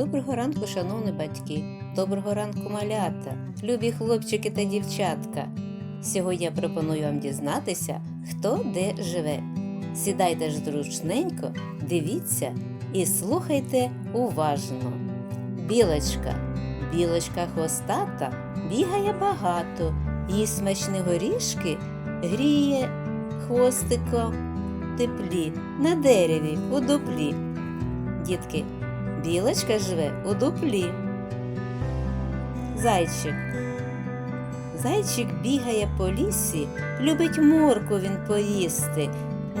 Доброго ранку, шановні батьки, доброго ранку, малята, любі хлопчики та дівчатка. Сьогодні я пропоную вам дізнатися, хто де живе. Сідайте ж зручненько, дивіться і слухайте уважно. Білочка, білочка хвостата бігає багато, їсть смачні горішки, гріє хвостиком теплі на дереві у дуплі. Дітки, білочка живе у дуплі. Зайчик. Зайчик бігає по лісі, любить морку він поїсти.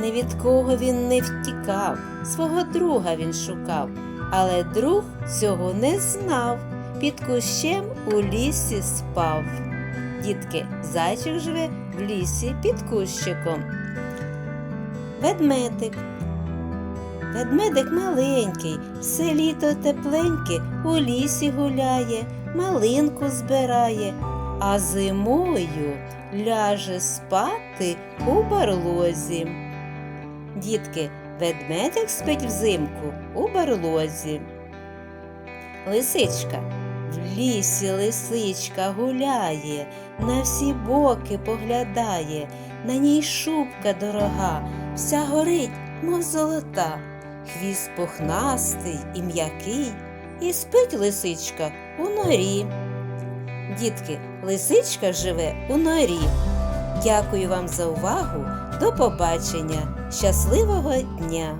Ні від кого він не втікав, свого друга він шукав, але друг цього не знав, під кущем у лісі спав. Дітки, зайчик живе в лісі під кущиком. Ведмедик. Ведмедик маленький, все літо тепленьке, у лісі гуляє, малинку збирає, а зимою ляже спати у барлозі. Дітки, ведмедик спить взимку у барлозі. Лисичка. В лісі лисичка гуляє, на всі боки поглядає, на ній шубка дорога, вся горить, мов золота, хвіст пухнастий і м'який, і спить лисичка у норі. Дітки, лисичка живе у норі. Дякую вам за увагу. До побачення. Щасливого дня!